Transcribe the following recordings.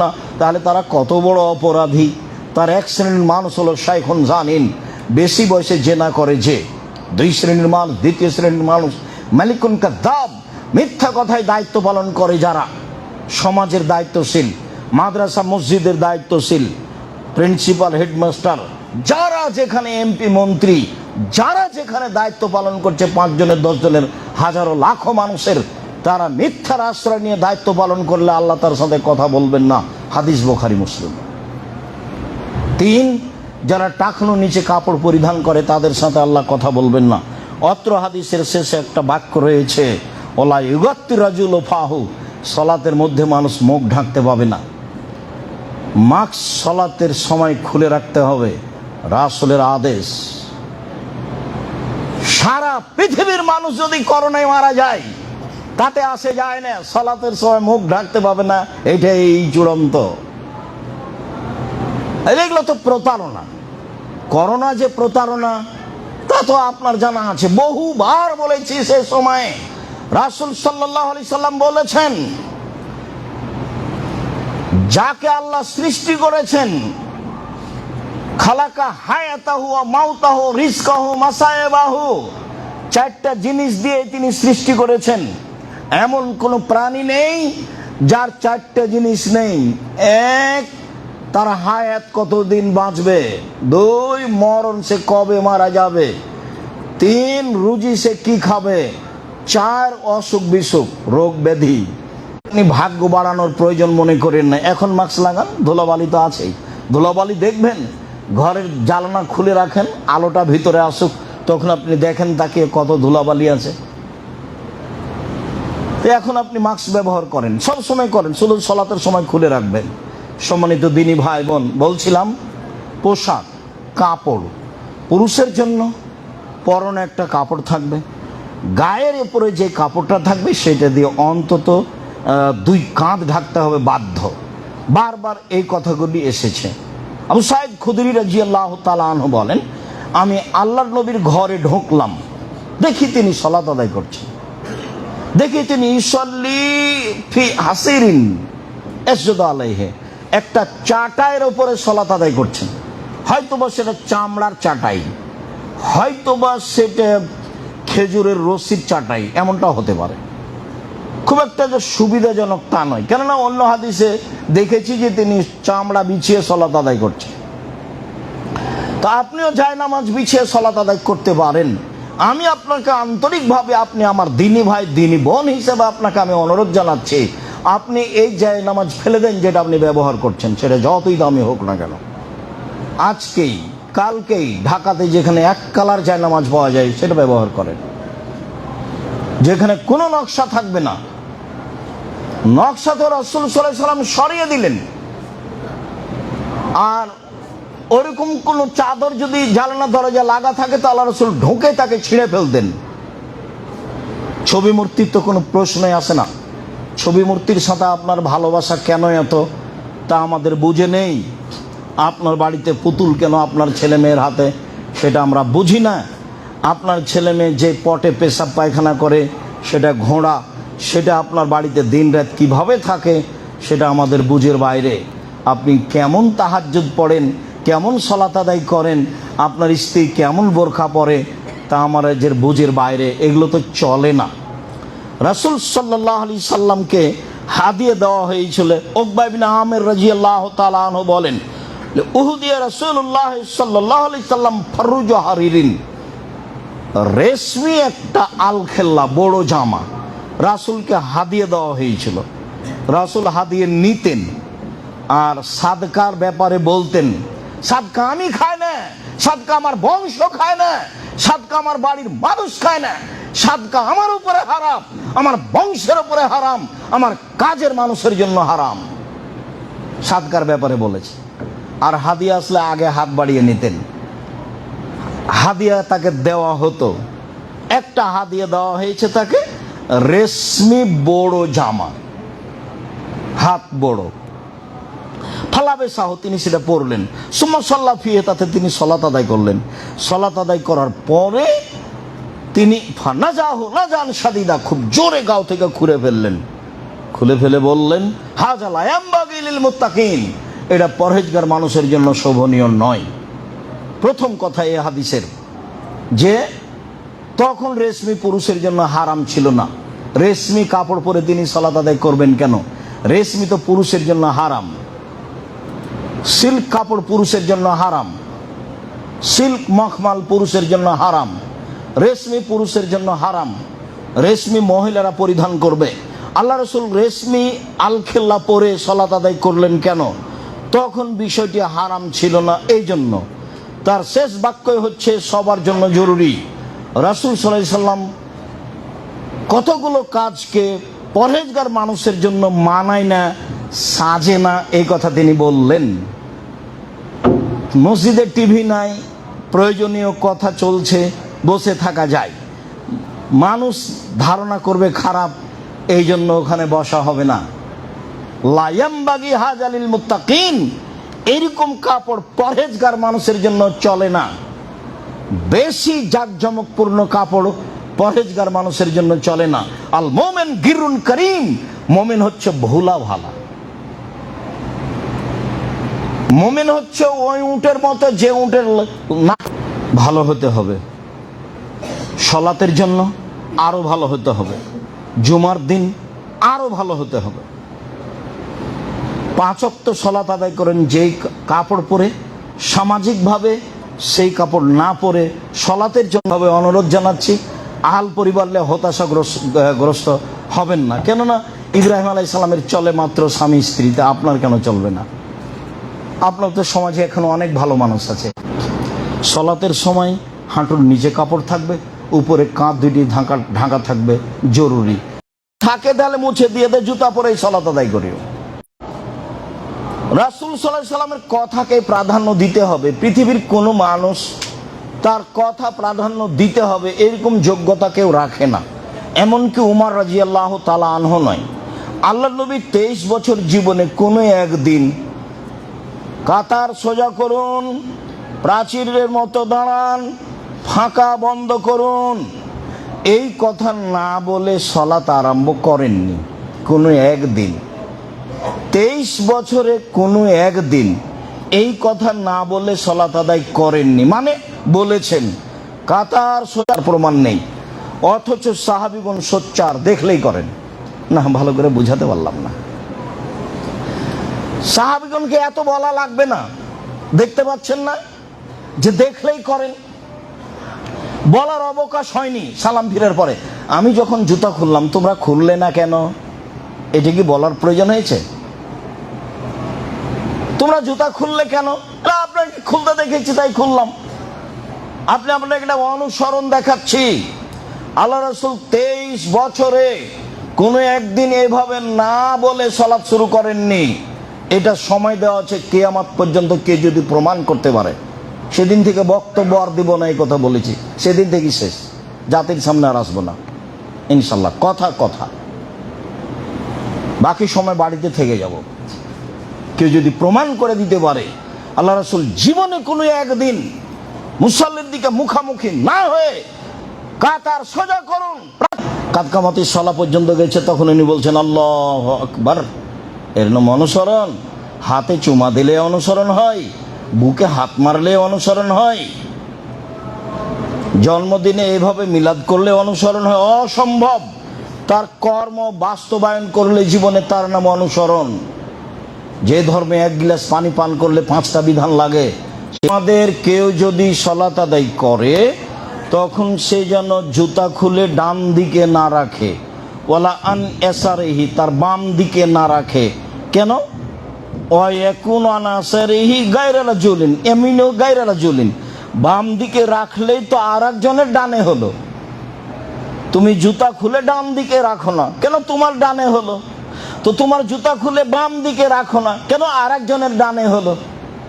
না, তাহলে তারা কত বড় অপরাধী? তার এক শ্রেণির মানুষ হলো শাইখন জানিন বেশি বয়সে জেনা করে যে। দুই শ্রেণির মানুষ দ্বিতীয় শ্রেণির মানুষ। মালিকুন দাব মিথ্যা কথায় দায়িত্ব পালন করে যারা। সমাজের দায়িত্বশীল, মাদ্রাসা, মসজিদের দায়িত্বশীল, প্রিন্সিপাল, হেডমাস্টার, যারা যেখানে এমপি, মন্ত্রী, যারা যেখানে দায়িত্ব পালন করছে, পাঁচজনের, দশজনের, হাজারো, লাখো মানুষের তারা মিথ্যার আশ্রয় নিয়ে দায়িত্ব পালন করলে আল্লাহ তার সাথে কথা বলবেন না। হাদিস বোখারি, মুসলিম। তিন, যারা টাকনো নিচে কাপড় পরিধান করে, তাদের সাথে আল্লাহ কথা বলবেন না। অত্র হাদিসের শেষে একটা বাক্য রয়েছে, ওলা ইগত্তি রাজুল ফাহু, সলাতের মধ্যে মানুষ মুখ ঢাকতে পাবে না। মাস্ক সলাতের সময় খুলে রাখতে হবে, রাসুলের আদেশ। সারা পৃথিবীর মানুষ যদি করোনায় মারা যায় তাতে আসে যায় না, সলাতের সময় মুখ ঢাকতে পাবে না এটাই চূড়ান্ত। এগুলো তো প্রতারণা। করোনা যে প্রতারণা, তা তো আপনার জানা আছে। বহুবার বলেছি সে সময়ে। রাসুল সাল্লাহ আলি সাল্লাম বলেছেন, যাকে আল্লাহ সৃষ্টি করেছেন, খালাকা হায়াতাহু মাউতাহু রিস্কাহু মাসায়েবাহু, চারটা জিনিস দিয়ে তিনি সৃষ্টি করেছেন। এমন কোনো প্রাণী নেই যার চারটে জিনিস নেই। এক, তার হায়াত কতদিন বাঁচবে? দুই, মরণ সে কবে মারা যাবে? তিন, রুজি সে কি খাবে? চার, অসুখ বিসুখ, রোগ ব্যাধি। আপনি ভাগ্য বাড়ানোর প্রয়োজন মনে করেন না। এখন মাস্ক লাগান, ধুলাবালি তো আছেই। ধুলাবালি দেখবেন, ঘরের জ্বালানা খুলে রাখেন, আলোটা ভিতরে আসুক, তখন আপনি দেখেন তাকে কত ধুলাবালি আছে। তো এখন আপনি মাস্ক ব্যবহার করেন, সব সময় করেন, শুধু সলাতের সময় খুলে রাখবেন। সম্মানিত দিনী ভাই বোন, বলছিলাম, পোশাক, কাপড়, পুরুষের জন্য পরনে একটা কাপড় থাকবে, গায়ের উপরে যে কাপড়টা থাকবে সেটা দিয়ে অন্তত দুই কাঁধ ঢাকতে হবে বাধ্য। বারবার এই কথাগুলি এসেছে। আবু সাহেব খুদরি রাজি আল্লাহ তালাহ বলেন, আমি আল্লাহ নবীর ঘরে ঢুকলাম, দেখি তিনি সলাত আদায় করছেন। দেখি তিনি ফি হাসিরিন একটা চাটাইয়ের উপরে সলাত আদায় করছেন। হয়তোবা সেটা চামড়ার চাটাই, হয়তোবা সেটা খেজুরের রসির চাটাই এমনটা হতে পারে। খুব একটা যে সুবিধাজনক তা নয়। কেননা অন্য হাদিসে দেখেছি যে তিনি চামড়া বিছিয়ে সলাত আদায় করছেন। তা আপনিও যায় নামাজ বিছিয়ে সলাত আদায় করতে পারেন। আমি আপনাকে আন্তরিকভাবে আপনি আমার দিনী ভাই, দিনী বোন হিসেবে আপনাকে আমি অনুরোধ জানাচ্ছি, আপনি এই জায় নামাজ ফেলে দেন যেটা আপনি ব্যবহার করছেন, সেটা যতই দামি হোক না কেন। আজকেই, কালকেই ঢাকাতে যেখানে এক কালার জায় নামাজ পাওয়া যায়, সেটা ব্যবহার করেন। যেখানে কোনো নকশা থাকবে না। নকশা তো রসুল সাল্লাম সরিয়ে দিলেন। আর ওরকম কোনো চাদর যদি জানালা দরজা লাগা থাকে, তো আল্লাহ রসুল ঢোকে তাকে ছিঁড়ে ফেলতেন। ছবি মূর্তির তো কোনো প্রশ্নই আসে না। ছবি মূর্তির সাথে আপনার ভালোবাসা কেন এত? তা আমাদের বুঝে নেই। আপনার বাড়িতে পুতুল কেন আপনার ছেলে মেয়ের হাতে? সেটা আমরা বুঝি না। আপনার ছেলে মেয়ে যে পটে পেশাব পায়খানা করে, সেটা ঘোড়া, সেটা আপনার বাড়িতে দিনরাত কীভাবে থাকে, সেটা আমাদের বুঝের বাইরে। আপনি কেমন তাহাজ্জুদ পড়েন কেমন সলাত আদায় করেন, আপনার স্ত্রী কেমন বোরখা পরে, তা আমার যে বুঝের বাইরে, এগুলো তো চলে না। রাসুল সাল্লাহ আলি সাল্লামকে হাদিয়ে দেওয়া হয়েছিল ওকবাইবিন আমের রাজি আল্লাহ তালাহ বলেন, উহুদিয়া রসুল্লাহ সাল্লাহ আলি সাল্লাম ফরুজ হারিরিন, রেশমি একটা আলখেল্লা, বড় জামা, রাসুলকে হাদিয়ে দেওয়া হয়েছিল। রাসুল হাদিয়ে নিতেন, আর সাদকার ব্যাপারে বলতেন সাদকা আমি খাই না সাদকা আমার বংশ খায় না সাদকা আমার বাড়ির মানুষ খায় না সাদকা আমার উপরে হারাম, আমার বংশের উপরে হারাম, আমার কাজের মানুষের জন্য হারাম। সাদকার ব্যাপারে বলেছে। আর হাদিয়া আসলে আগে হাত বাড়িয়ে নিতেন। হাদিয়া তাকে দেওয়া হতো। একটা হাদিয়া দেওয়া হয়েছে তাকে, রেশমি বড় জামা। হাত বড়। ফালাবে সাহ, তিনি সেটা পড়লেন। সুম্মা সল্লা ফিয়ে তাতে তিনি সলাত আদায় করলেন। সলাত আদায় করার পরে তিনি না যা হো না যান সাদিদা খুব জোরে গাও থেকে খুঁড়ে ফেললেন। খুলে ফেলে বললেন হাজালায়াম্বাগিলিল মুত্তাকিন। এটা পরহেজগার মানুষের জন্য শোভনীয় নয়। প্রথম কথা এ হাদিসের যে, তখন রেশমি পুরুষের জন্য হারাম ছিল না। রেশমি কাপড় পরে তিনি সলাত আদায় করবেন কেন? রেশমি তো পুরুষের জন্য হারাম। সিল্ক কাপড় পুরুষের জন্য হারাম। সিল্ক মখমাল পুরুষের জন্য হারাম। রেশমি পুরুষের জন্য হারাম। রেশমি মহিলারা পরিধান করবে। আল্লাহ রসুল রেশমি আলখেল্লা পরে সলাত আদায় করলেন কেন? তখন বিষয়টি হারাম ছিল না এই জন্য তার শেষ বাক্যই হচ্ছে, সবার জন্য জরুরি। রাসুল সাল্লাম কতগুলো কাজকে পরহেজগার মানুষের জন্য মানায় না সাজে না এই কথা তিনি বললেন। মসজিদে টিভি নাই, প্রয়োজনীয় কথা চলছে, বসে থাকা যায়। মানুষ ধারণা করবে খারাপ, এই জন্য ওখানে বসা হবে না। লায়ামবাগি হাজালিল মুত্তাকিন, এরকম কাপড় পরহেজগার মানুষের জন্য চলে না। বেশি জাকজমকপূর্ণ কাপড় পরহেজগার মানুষের জন্য চলে না। আল মোমেন গিরুন করিম, মোমেন হচ্ছে ভোলা ভালা মোমেন হচ্ছে ওই উটের মতো যে উটের না। ভালো হতে হবে। সলাতের জন্য আরও ভালো হতে হবে। জুমার দিন আরও ভালো হতে হবে। পাঁচক্ত সলাত আদায় করেন, যেই কাপড় পরে, সামাজিকভাবে সেই কাপড় না পরে সলাতের জন্য অনুরোধ জানাচ্ছি। আহাল পরিবারলে হতাশাগ্রস্ত হবেন না। কেননা ইব্রাহিম আলাই সালামের চলে মাত্র স্বামী স্ত্রীতে আপনার কেন চলবে না? আপনার তো সমাজে এখনও অনেক ভালো মানুষ আছে। সলাতের সময় হাঁটুর নিচে কাপড় থাকবে, উপরে কাঁধ দুটি ঢাকা ঢাকা থাকবে, জরুরি। থাকে তাহলে মুছে দিয়ে দে, জুতা পরেই সলাত আদায় করিও। রাসুল সাল্লাহ সাল্লামের কথাকে প্রাধান্য দিতে হবে। পৃথিবীর কোনো মানুষ তার কথা প্রাধান্য দিতে হবে, এরকম যোগ্যতা কেউ রাখে না। এমনকি উমার রাজি আল্লাহ তালা আনহ নয়। আল্লাহ নবী তেইশ বছর জীবনে কোনো একদিন কাতার সোজা করুন, প্রাচীরের মতো দাঁড়ান, ফাঁকা বন্ধ করুন। এই কথা না বলে সলাত আরম্ভ করেননি কোনো একদিন। তেইশ বছরে কোনো একদিন এই কথা না বলে সলাত আদায় করেননি। মানে বলেছেন, কাতার সোজার প্রমাণ নেই, অথচ সাহাবিগণ সোচ্চার, দেখলেই করেন। না, ভালো করে বুঝাতে পারলাম না। সাহাবিগণকে এত বলা লাগবে না। দেখতে পাচ্ছেন না? যে দেখলেই করেন। বলার অবকাশ হয়নি সালাম ফিরের পরে। আমি যখন জুতা খুললাম, তোমরা খুললে না কেন? এটা কি বলার প্রয়োজন হয়েছে? তোমরা জুতা খুললে কেন? আপনাকে খুলতে দেখেছি, তাই খুললাম। আপনি আপনাকে একটা অনুসরণ দেখাচ্ছি। আল্লাহ রসুল তেইশ বছরে কোনো একদিন এভাবে না বলে সলাৎ শুরু করেননি। এটা সময় দেওয়া আছে কে কেয়ামাত পর্যন্ত কে যদি প্রমাণ করতে পারে। সেদিন থেকে বক্তব্য আর দিব না, এই কথা বলেছি। সেদিন থেকেই শেষ। জাতির সামনে আর আসব না। ইনশাল্লাহ, কথা কথা। বাকি সময় বাড়িতে থেকে যাব। কেউ যদি প্রমাণ করে দিতে পারে, আল্লাহ রাসুল জীবনে কোনো একদিন মুসল্লির দিকে মুখামুখি না হয়ে কাতার সোজা করুন। কাতকামাতির সলা পর্যন্ত গেছে, তখন উনি বলছেন, আল্লাহ আকবার। এর নাম অনুসরণ। হাতে চুমা দিলে অনুসরণ হয়, বুকে হাত মারলে অনুসরণ হয়। জন্মদিনে এইভাবে মিলাদ করলে অনুসরণ হয়, অসম্ভব। তার কর্ম বাস্তবায়ন করলে জীবনে তার নাম অনুসরণ। যে ধর্মে এক গিলাস পানি পান করলে পাঁচটা বিধান লাগে। আমাদের কেউ যদি সলাত আদায় করে, তখন সে যেন জুতা খুলে ডান দিকে না রাখে। ওলা আন এসারেহি, তার বাম দিকে না রাখে। কেন? বাম দিকে রাখলেই তো আর একজনের ডানে হলো। তুমি জুতা খুলে ডান দিকে রাখো না। কেন তোমার ডানে হলো? তো তোমার জুতা খুলে বাম দিকে রাখো না। কেন আর একজনের ডানে হলো?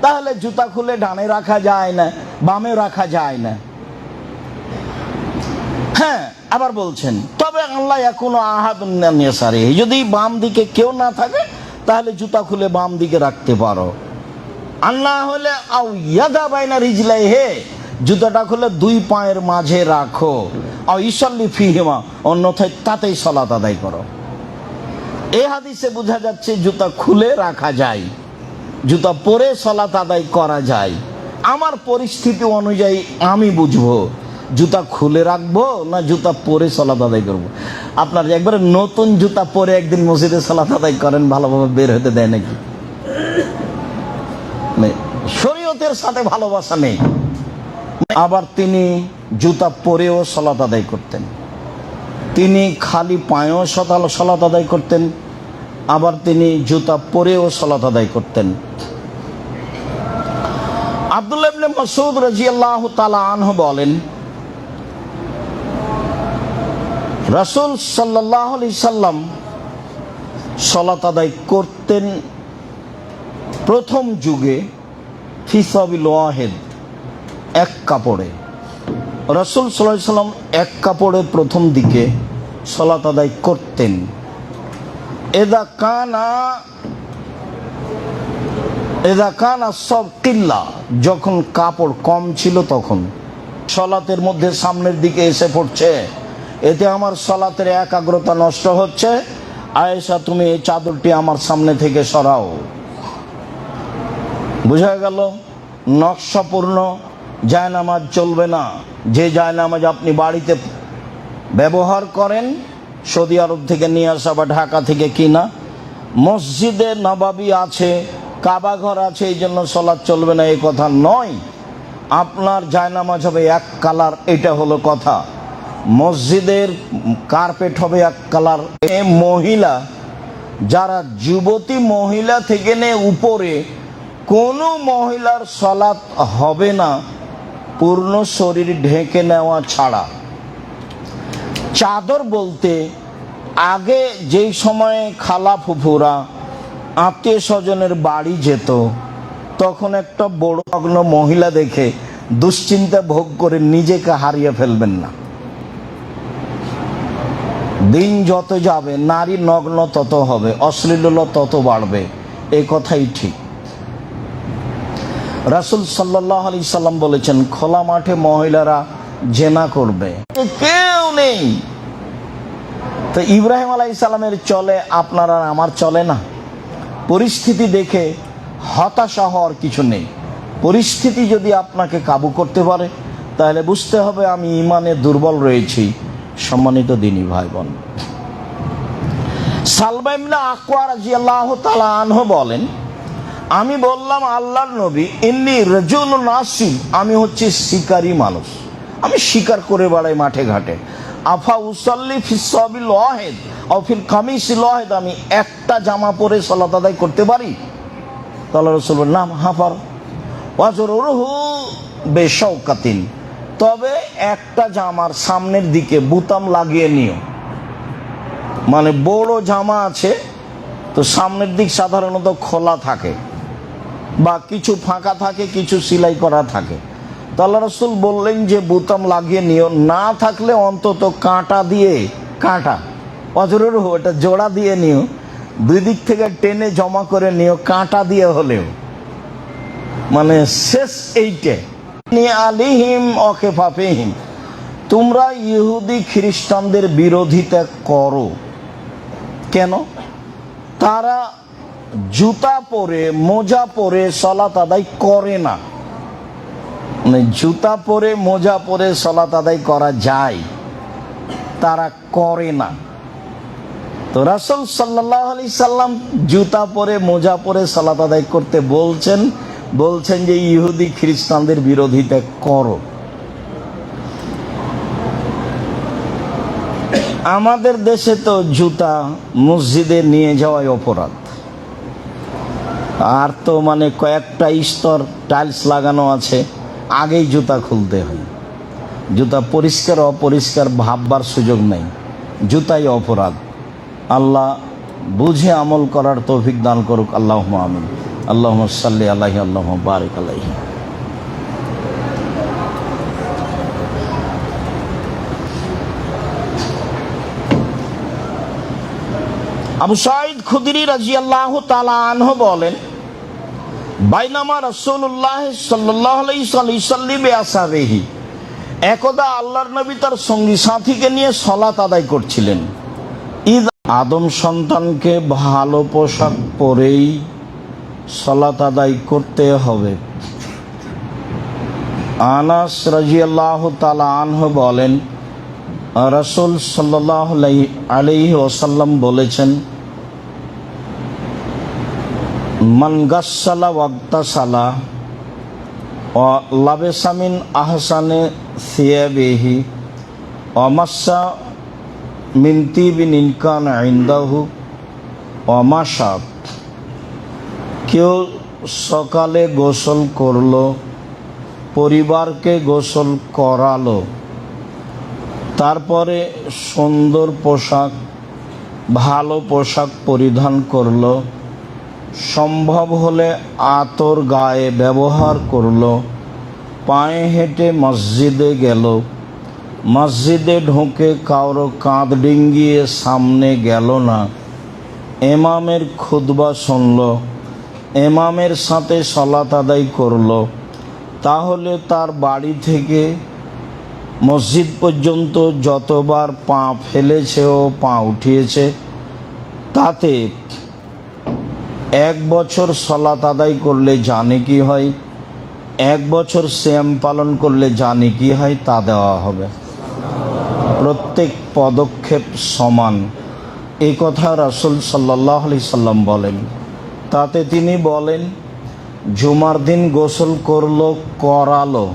তাহলে জুতা খুলে ডানে রাখা যায় না, বামে রাখা যায় না। হ্যাঁ আবার বলছেন, তবে আল্লাহ এখনও আহাদুন্নাসারে যদি বাম দিকে কেউ না থাকে তাহলে জুতা খুলে বাম দিকে রাখতে পারো। আল্লাহ হলে আউ বাইনা রিজলাই হে, জুতাটা খুলে দুই পায়ের মাঝে রাখো। আও ফি হেমা অন্যথায় তাতেই সলাত আদায় করো। এই হাদিসে বোঝা যাচ্ছে জুতা খুলে রাখা যায়, জুতা পরে সলাত আদায় করা যায়। আমার পরিস্থিতি অনুযায়ী আমি বুঝব জুতা খুলে রাখব না জুতা পরে সলাত আদায় করব? আপনার একবারে নতুন জুতা পরে একদিন মসজিদে সলাত আদায় করেন, ভালোভাবে বের হতে দেয় নাকি? শরীয়তের সাথে ভালোবাসা নেই। আবার তিনি জুতা পরেও সলাত আদায় করতেন। তিনি খালি পায়েও সতাল সলাত আদায় করতেন, আবার তিনি জুতা পরেও সলাত আদায় করতেন। আব্দুল্লাহ ইবনে মাসউদ রাদিয়াল্লাহু তাআলা আনহু বলেন রাসূল আলাইহি সাল্লাম সলাত আদায় করতেন প্রথম যুগে ফিসাবিল ওয়াহেদ এক কাপড়ে। রসুল সাল্লাহ সাল্লাম এক কাপড়ে প্রথম দিকে সলাত আদায় করতেন। এদা কানা এদা কানা সব কিল্লা, যখন কাপড় কম ছিল তখন। সলাতের মধ্যে সামনের দিকে এসে পড়ছে। এতে আমার সলাতের একাগ্রতা নষ্ট হচ্ছে। আয়েশা, তুমি এই চাদরটি আমার সামনে থেকে সরাও। বোঝা গেল? নকশাপূর্ণ, জায়নামাজ চলবে না। যে জায়নামাজ আপনি বাড়িতে ব্যবহার করেন, সৌদি আরব থেকে নিয়ে আসা বা ঢাকা থেকে কিনা, মসজিদে নবাবি আছে, কাবাঘর আছে, এই জন্য সলাৎ চলবে না এই কথা নয়। আপনার জায়নামাজ হবে এক কালার, এটা হলো কথা। মসজিদের কার্পেট হবে এক কালার এ মহিলা, যারা যুবতী মহিলা থেকে নে উপরে, কোনো মহিলার সলাৎ হবে না, পূর্ণ শরীর ঢেকে নেওয়া ছাড়া। চাদর বলতে, আগে যেই সময়ে খালা ফুফুরা আত্মীয় স্বজনের বাড়ি যেত, তখন একটা বড় মহিলা দেখে দুশ্চিন্তা ভোগ করে নিজেকে হারিয়ে ফেলবেন না। দিন যত যাবে, নারী নগ্ন তত হবে, অশ্লীলতা তত বাড়বে। এই কথাই ঠিক। রাসুল সাল্লাহ আলি সাল্লাম বলেছেন, খোলা মাঠে মহিলারা জেনা করবে। কেউ নেই। তো ইব্রাহিম আলাই সাল্লামের চলে আপনার আর আমার চলে না। পরিস্থিতি দেখে হতাশা হওয়ার কিছু নেই। পরিস্থিতি যদি আপনাকে কাবু করতে পারে, তাহলে বুঝতে হবে আমি ইমানে দুর্বল রয়েছি। সম্মানিত দিনী ভাই বোন সালবাইমনা আকওয়া রাজিয়াল্লাহ তালা আনহ বলেন, আমি বললাম, আল্লাহর নবী, ইন্নি রজুল নাসিব আমি হচ্ছে শিকারী মানুষ। আমি শিকার করে বেড়াই মাঠে ঘাটে। আফা উসাল্লি ফিসাবিল ওয়াহেদ অফিল কামিস ওয়াহেদ আমি একটা জামা পরে সলাত আদায় করতে পারি? তাহলে রসুল নাম হাফার। ওয়াজর রুহু বেশৌকাতিন তবে একটা জামার সামনের দিকে বুতাম লাগিয়ে নিও। মানে বড় জামা আছে, তো সামনের দিক সাধারণত খোলা থাকে বা কিছু ফাঁকা থাকে, কিছু সেলাই করা থাকে। তো আল্লাহ রসুল বললেন যে বুতাম লাগিয়ে নিও, না থাকলে অন্তত কাঁটা দিয়ে, কাঁটা, অজরের ওটা জোড়া দিয়ে নিও। দুই দিক থেকে টেনে জমা করে নিও, কাঁটা দিয়ে হলেও। মানে শেষ এইটে। আলিহিম অকেফাফেহিম তোমরা ইহুদি খ্রিস্টানদের বিরোধিতা করো। কেন? তারা জুতা পরে, মোজা পরে সলাত আদায় করে না। মানে জুতা পরে, মোজা পরে সলাত আদায় করা যায়। তারা করে না। তো রাসুল সাল্লাহ আলি সাল্লাম জুতা পরে, মোজা পরে সালাত আদায় করতে বলছেন বলছেন যে ইহুদি খ্রিস্টানদের বিরোধিতা করো। আমাদের দেশে তো জুতা মসজিদে নিয়ে যাওয়াই অপরাধ। আর তো মানে কয়েকটা স্তর টাইলস লাগানো আছে, আগেই জুতা খুলতে হয়। জুতা পরিষ্কার অপরিষ্কার ভাববার সুযোগ নেই। জুতাই অপরাধ। আল্লাহ বুঝে আমল করার তৌফিক দান করুক। আল্লাহ আমিন। আল্লাহ সাল্লি আল্লাহি আল্লাহ বারিক আলাইহি। আবু সাইদ খুদরি রাজি আল্লাহ বলেন, বাইনামা রসুল্লাহ একদা আল্লাহর নবী তার সঙ্গী সাথীকে নিয়ে সলাত আদায় করছিলেন। ঈদ আদম সন্তানকে ভালো পোশাক পরেই সলাত আদায় করতে হবে। আনাস রাজিয়াল্লাহ তালা আনহ বলেন, রসুল সাল্লাহ আলাইহি ওসাল্লাম বলেছেন, মান গাসালা ওয়াক্তাসালা ও লাবেসামিন আহসানে সিয়াবেহি অমাসা মিনতি বিন ইনকান আইন্দাহু অমাসাব কেউ সকালে গোসল করল, পরিবারকে গোসল করালো, তারপরে সুন্দর পোশাক, ভালো পোশাক পরিধান করল, সম্ভব হলে আতর গায়ে ব্যবহার করল, পায়ে হেঁটে মসজিদে গেল, মসজিদে ঢুকে কারও কাঁধ ডিঙ্গিয়ে সামনে গেল না, এমামের খুদবা শুনল এমামের সাথে সলাত আদায় করল। তাহলে তার বাড়ি থেকে মসজিদ পর্যন্ত যতবার পা ফেলেছে ও পা উঠিয়েছে, তাতে এক বছর সলাত আদায় করলে জানে কি হয়? এক বছর শ্যাম পালন করলে জানে কি হয়? তা দেওয়া হবে। প্রত্যেক পদক্ষেপ সমান। এই কথা রাসুল সাল্লাহ আলি সাল্লাম বলেন। তাতে তিনি বলেন, জুমার দিন গোসল করল, করালো।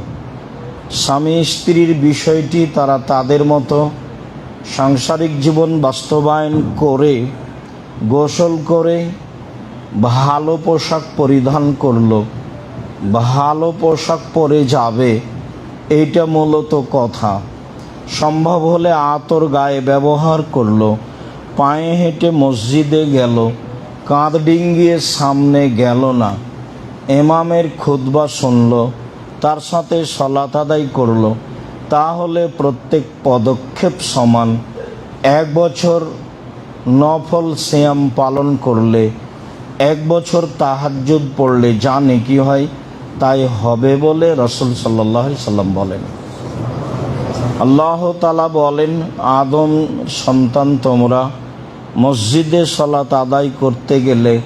স্বামী স্ত্রীর বিষয়টি তারা তাদের মতো সাংসারিক জীবন বাস্তবায়ন করে, গোসল করে ভালো পোশাক পরিধান করল। ভালো পোশাক পরে যাবে, এইটা মূলত কথা। সম্ভব হলে আতর গায়ে ব্যবহার করল, পায়ে হেঁটে মসজিদে গেল। কাঁধ ডিঙ্গিয়ে সামনে গেল না। এমামের খুতবা শুনল, তার সাথে সলাত আদায় করল। তাহলে প্রত্যেক পদক্ষেপ সমান। এক বছর নফল সিয়াম পালন করলে, এক বছর তাহাজ্জুদ পড়লে জানে কি হয়, তাই হবে বলে রসুল সাল্লাহ সাল্লাম বলেন। আল্লাহ তালা বলেন, আদম সন্তান তোমরা মসজিদে সলাত আদায় করতে গেলে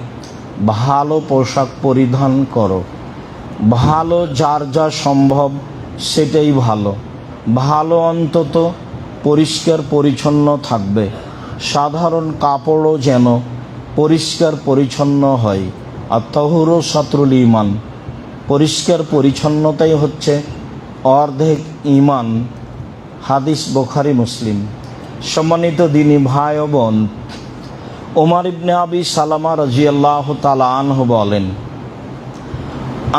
ভালো পোশাক পরিধান করো। ভালো যার যা সম্ভব সেটাই ভালো। ভালো অন্তত পরিষ্কার পরিচ্ছন্ন থাকবে। সাধারণ কাপড়ও যেন পরিষ্কার পরিচ্ছন্ন হয়। আর তহুরও শত্রুল ইমান পরিষ্কার পরিচ্ছন্নতাই হচ্ছে অর্ধেক ইমান হাদিস বোখারি মুসলিম। সম্মানিত দিনী ভাই ও বোন, ওমার ইবনে আবি সালামা রাজিয়াল্লাহ তালা আনহ বলেন,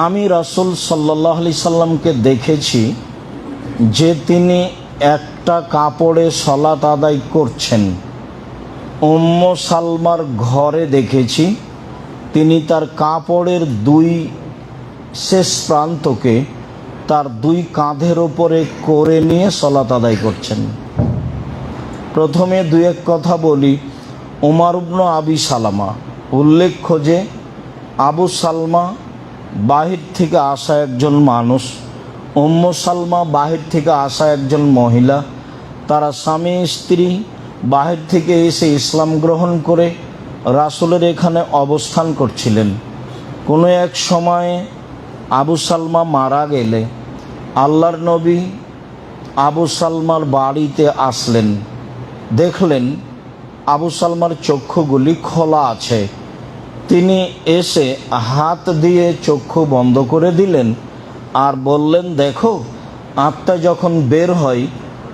আমি রাসুল সাল্লাহ আলি সাল্লামকে দেখেছি যে তিনি একটা কাপড়ে সলাত আদায় করছেন। উম্ম সালমার ঘরে দেখেছি তিনি তার কাপড়ের দুই শেষ প্রান্তকে তার দুই কাঁধের ওপরে করে নিয়ে সলাত আদায় করছেন। প্রথমে দু এক কথা বলি। উমার উবনু আবি সালামা। উল্লেখ্য যে, আবু সালমা বাহির থেকে আসা একজন মানুষ, উম্ম সালমা বাহির থেকে আসা একজন মহিলা। তারা স্বামী, স্ত্রী বাহির থেকে এসে ইসলাম গ্রহণ করে রাসুলের এখানে অবস্থান করছিলেন। কোনো এক সময়ে আবু সালমা মারা গেলে আল্লাহর নবী আবু সালমার বাড়িতে আসলেন। দেখলেন আবু সালমার চক্ষুগুলি খোলা আছে। তিনি এসে হাত দিয়ে চক্ষু বন্ধ করে দিলেন আর বললেন, দেখো, আত্মা যখন বের হয়,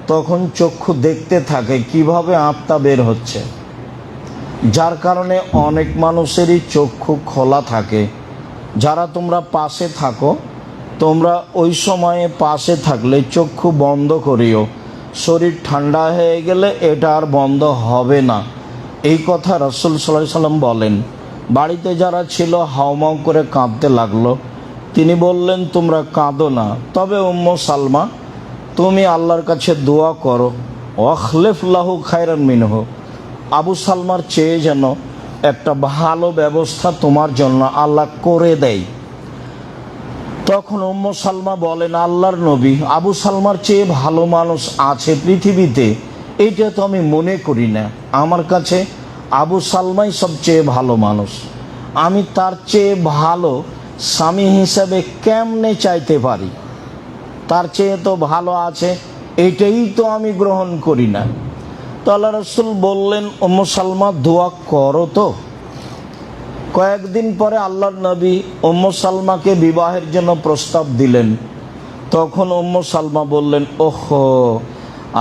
তখন চক্ষু দেখতে থাকে, কীভাবে আত্মা বের হচ্ছে? যার কারণে অনেক মানুষেরই চক্ষু খোলা থাকে। যারা তোমরা পাশে থাকো, তোমরা ওই সময়ে পাশে থাকলে চক্ষু বন্ধ করিও। শরীর ঠান্ডা হয়ে গেলে এটা আর বন্ধ হবে না। এই কথা রসুল সাল্লাহ সাল্লাম বলেন। বাড়িতে যারা ছিল হাউমাউ করে কাঁদতে লাগল। তিনি বললেন, তোমরা কাঁদো না। তবে উম্ম সালমা, তুমি আল্লাহর কাছে দোয়া করো। ওয়াখলেফলাহু খায়রান মিনহ। আবু সালমার চেয়ে যেন একটা ভালো ব্যবস্থা তোমার জন্য আল্লাহ করে দেয়। তখন উম্ম সালমা বলেন, আল্লাহর নবী, আবু সালমার চেয়ে ভালো মানুষ আছে পৃথিবীতে। এইটা তো আমি মনে করি না। আমার কাছে আবু সালমাই সবচেয়ে ভালো মানুষ। আমি তার চেয়ে ভালো স্বামী হিসাবে কেমনে চাইতে পারি? তার চেয়ে তো ভালো আছে এটাই তো আমি গ্রহণ করি না। তো আল্লাহ রসুল বললেন ওম সালমা, দোয়া করো তো। কয়েকদিন পরে আল্লাহর নবী ওম্ম সালমাকে বিবাহের জন্য প্রস্তাব দিলেন। তখন ওম্ম সালমা বললেন, ওহো,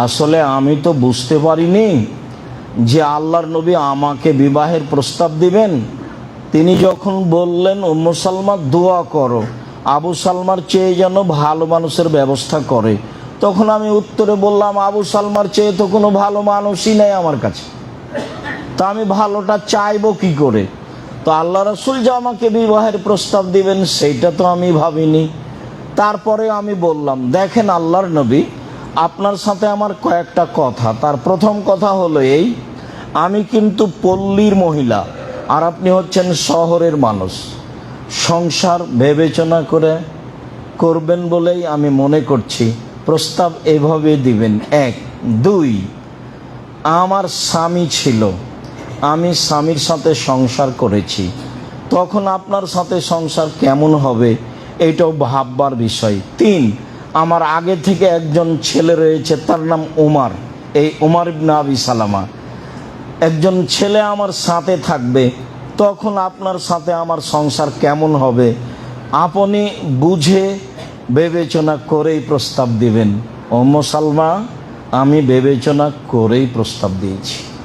আসলে আমি তো বুঝতে পারিনি যে আল্লাহর নবী আমাকে বিবাহের প্রস্তাব দিবেন। তিনি যখন বললেন ওম্ম সালমা, দোয়া করো, আবু সালমার চেয়ে যেন ভালো মানুষের ব্যবস্থা করে। তখন আমি উত্তরে বললাম, আবু সালমার চেয়ে তো কোনো ভালো মানুষই নেই আমার কাছে। তা আমি ভালোটা চাইব কি করে? তো আল্লাহ রসুল যে আমাকে বিবাহের প্রস্তাব দিবেন, সেইটা তো আমি ভাবিনি। তারপরে আমি বললাম, দেখেন আল্লাহর নবী, আপনার সাথে আমার কয়েকটা কথা। তার প্রথম কথা হলো এই, আমি কিন্তু পল্লীর মহিলা, আর আপনি হচ্ছেন শহরের মানুষ। সংসার বিবেচনা করে করবেন বলেই আমি মনে করছি। প্রস্তাব এভাবে দিবেন। এক, দুই, আমার স্বামী ছিল। আমি স্বামীর সাথে সংসার করেছি। তখন আপনার সাথে সংসার কেমন হবে? এটাও ভাববার বিষয়। তিন, আমার আগে থেকে একজন ছেলে রয়েছে, তার নাম উমার। এই উমার ইবনা আবি সালামা। একজন ছেলে আমার সাথে থাকবে, তখন আপনার সাথে আমার সংসার কেমন হবে? আপনি বুঝে বিবেচনা করেই প্রস্তাব দিবেন। ওম সালমা আমি বিবেচনা করেই প্রস্তাব দিয়েছি।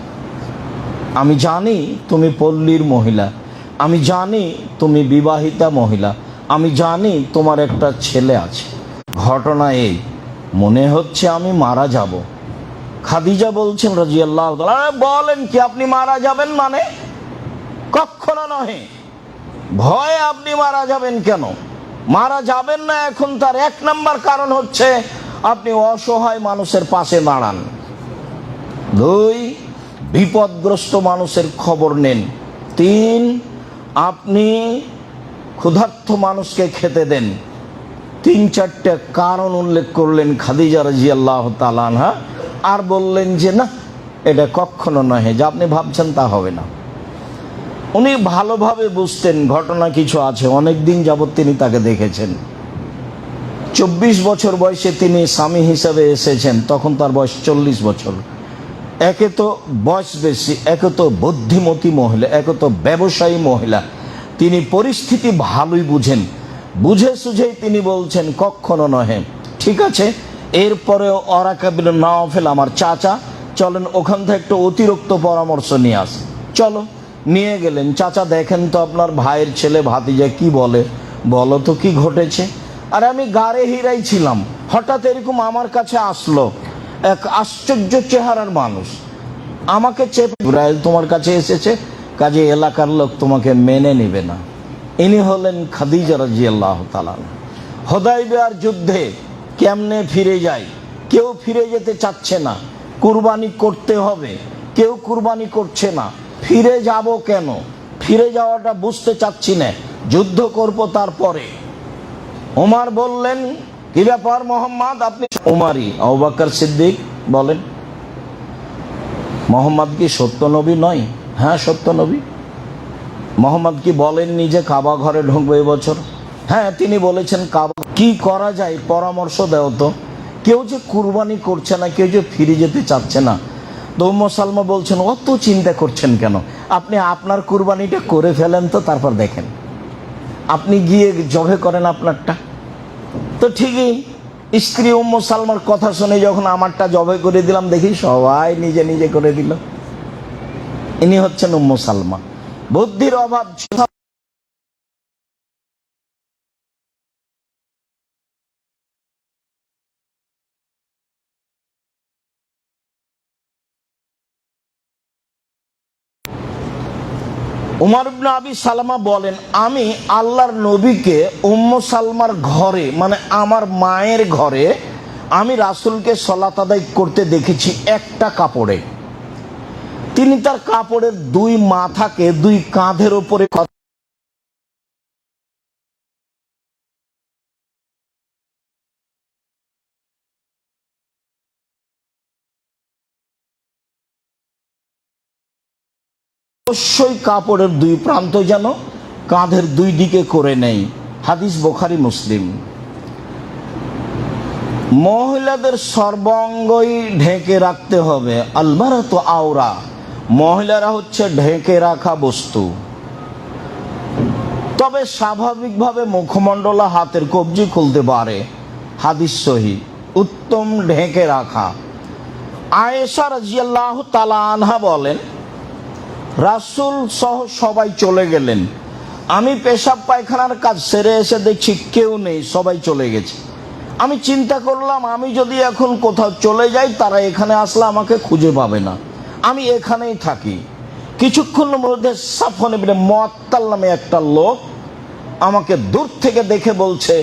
আমি জানি তুমি পল্লীর মহিলা। আমি জানি তুমি বিবাহিতা মহিলা। আমি জানি তোমার একটা ছেলে আছে। ঘটনা এই, মনে হচ্ছে আমি মারা যাব। খাদিজা বলছেন রাজি আল্লাহ বলেন কি, আপনি মারা যাবেন মানে? কখনো নহে। ভয়ে আপনি মারা যাবেন কেন? মারা যাবেন না এখন তার এক নাম্বার কারণ হচ্ছে আপনি অসহায় মানুষের পাশে দাঁড়ান। দুই বিপদগ্রস্ত মানুষের খবর নেন। তিন, আপনি ক্ষুধার্থ মানুষকে খেতে দেন। তিন, চারটে কারণ উল্লেখ করলেন খাদিজা রাজি আল্লাহ তালানহা আর বললেন যে, না, এটা কখনো নহে। যে আপনি ভাবছেন তা হবে না। উনি ভালোভাবে বুঝতেন, ঘটনা কিছু আছে। অনেক দিন যাবৎ তিনি তাকে দেখেছেন। চব্বিশ বছর বয়সে তিনি স্বামী হিসাবে এসেছেন। তখন তার বয়স চল্লিশ বছর। একে তো বয়স বেশি, একে তো বুদ্ধিমতী মহিলা, একে তো ব্যবসায়ী মহিলা। তিনি পরিস্থিতি ভালোই বুঝেন। বুঝে সুঝেই তিনি বলছেন, কখনো নহে। ঠিক আছে? এরপরে অরাকাবিল নওয়াফেল আমার চাচা, চলেন ওখান থেকে একটু অতিরিক্ত পরামর্শ নিয়ে আস। চলো, নিয়ে গেলেন। চাচা, দেখেন তো আপনার ভাইয়ের ছেলে ভাতিজা কি বলে। বলো তো কি ঘটেছে? আর আমি গাড়ে হিরাই ছিলাম। হঠাৎ এরকম আমার কাছে আসলো। এক আশ্চর্য চেহারার মানুষ। আমাকে চেপে ইব্রাহিম তোমার কাছে এসেছে, কাজে এলাকার লোক তোমাকে মেনে নেবে না। ইনি হলেন খাদিজা রাজি আল্লাহ তালান হদাইবিয়ার যুদ্ধে কেমনে ফিরে যায়? কেউ ফিরে যেতে চাচ্ছে না। কুরবানি করতে হবে। কেউ কুরবানি করছে না। ফিরে যাব কেন? ফিরে যাওয়াটা বুঝতে চাচ্ছি না। যুদ্ধ করব তারপরে। ওমার বললেন কি ব্যাপার মোহাম্মদ? আপনি ওমারি আবাক্কর সিদ্দিক বলেন। মোহাম্মদ কি সত্য নবী নয়? হ্যাঁ সত্য নবী। মোহাম্মদ কি বলেননি যে কাবা ঘরে ঢুকবে এবছর হ্যাঁ তিনি বলেছেন কাবা কি করা যায়? পরামর্শ দেও তো। কেউ যে কুরবানি করছে না, কেউ যে ফিরে যেতে চাচ্ছে না। দৌম সালমা বলছেন, অত চিন্তা করছেন কেন? আপনি আপনার কুরবানিটা করে ফেলেন তো, তারপর দেখেন। আপনি গিয়ে জবে করেন আপনারটা। তো ঠিকই, স্ত্রী উম্ম সালমার কথা শুনে যখন আমারটা জবে করে দিলাম, দেখি সবাই নিজে নিজে করে দিল। ইনি হচ্ছেন উম্ম সালমা। বুদ্ধির অভাব উমার আবি সালামা বলেন, আমি আল্লাহর নবীকে উম্ম সালমার ঘরে মানে আমার মায়ের ঘরে, আমি রাসুলকে সলাত আদায় করতে দেখেছি একটা কাপড়ে। তিনি তার কাপড়ের দুই মাথাকে দুই কাঁধের ওপরে অবশ্যই কাপড়ের দুই প্রান্ত যেন কাঁধের দুই দিকে করে নেই। হাদিস বোখারি, মুসলিম। মহিলাদের সর্বাঙ্গই ঢেকে রাখতে হবে। আলমারা তো আওরা। মহিলারা হচ্ছে ঢেকে রাখা বস্তু। তবে স্বাভাবিকভাবে মুখমণ্ডল হাতের কবজি খুলতে পারে। হাদিস সহি। উত্তম ঢেকে রাখা। আয়েশা রাজিয়াল্লাহ তালা আনহা বলেন রাসুল সহ সবাই চলে গেলেন। আমি পেশাব পায়খানার কাজ সেরে এসে দেখছি কেউ নেই, সবাই চলে গেছে। আমি চিন্তা করলাম, আমি যদি এখন কোথাও চলে যাই, তারা এখানে আসলে আমাকে খুঁজে পাবে না। আমি এখানেই থাকি। কিছুক্ষণের মধ্যে সাফন ইবনে মুআত্তাল নামে একটা লোক আমাকে দূর থেকে দেখে বলছে,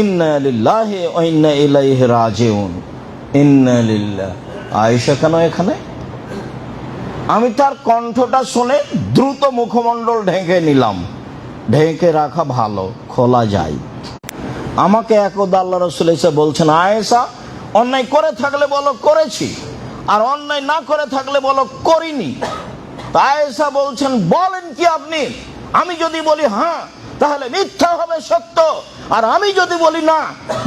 ইন্না ইলাইহি রাজিউন। ইন্না আয়েশা কেন এখানে? আমি তার কণ্ঠটা শুনে দ্রুত মুখমণ্ডল ঢেকে নিলাম। ঢেকে রাখা ভালো, খোলা যায়। আমাকে একদা আল্লাহ রসুল এসে বলছেন, আয়েশা, অন্যায় করে থাকলে বলো, করেছি। আর অন্যায় না করে থাকলে বলো, করিনি। তা আয়েশা বলছেন, বলেন কি আপনি? আমি যদি বলি হ্যাঁ তাহলে মিথ্যা হবে সত্য। আর আমি যদি বলি, না,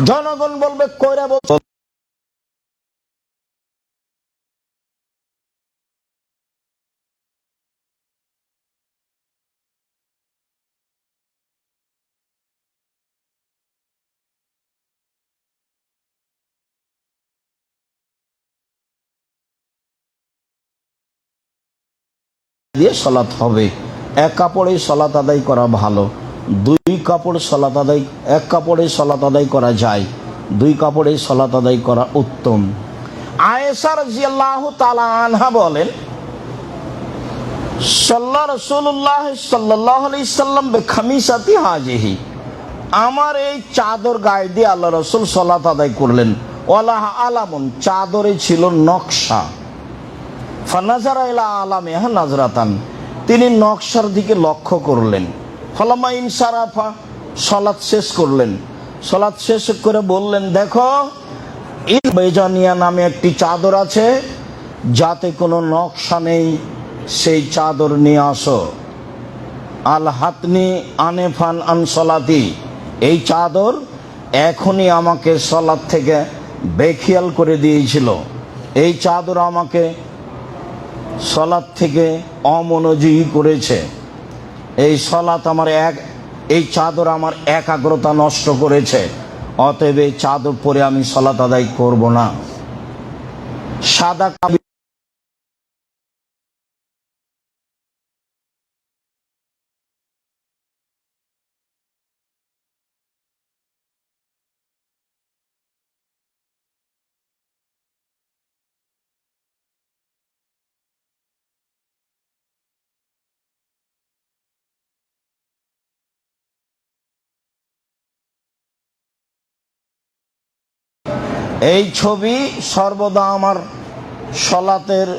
জনগণ বলবে, কইরা বল দিয়ে সলাৎ হবে। এক কাপড়ে সলাৎ আদায় করা ভালো, দুই কাপড় সলাৎ আদায়, এক কাপড়ে সলাৎ আদায় করা যায়, দুই কাপড়ে সলাৎ আদায় করা উত্তম। আয়েশা রাজিয়াল্লাহ তালা আনহা বলেন সাল্লাহ রসুল্লাহ সাল্লাহ সাল্লাম বেখামিসাতি হাজিহি। আমার এই চাদর গায়ে দিয়ে আল্লাহ রসুল সলাৎ আদায় করলেন। ওয়ালাহ আলামুন, চাদরে ছিল নকশা। ফানাজারা ইলা আলামে হ্যাঁ নাজরাতান। তিনি নকশার দিকে লক্ষ্য করলেন। ফলামা ইনসারাফা সলাৎ শেষ করলেন। সলাৎ শেষ করে বললেন, দেখো বেজানিয়া নামে একটি চাদর আছে, যাতে কোনো নকশা নেই, সেই চাদর নিয়ে আসো। আল হাতনি আন সলাতি, এই চাদর এখনই আমাকে সলাৎ থেকে বেখিয়াল করে দিয়েছিল। এই চাদর আমাকে সলাৎ থেকে অমনোযোগী করেছে। এই সলাদ আমার এক, এই চাদর আমার একাগ্রতা নষ্ট করেছে। অতএব এই চাদর পরে আমি সলাত আদায় করব না। সাদা কাবি এই ছবি সর্বদা আমার সলাতের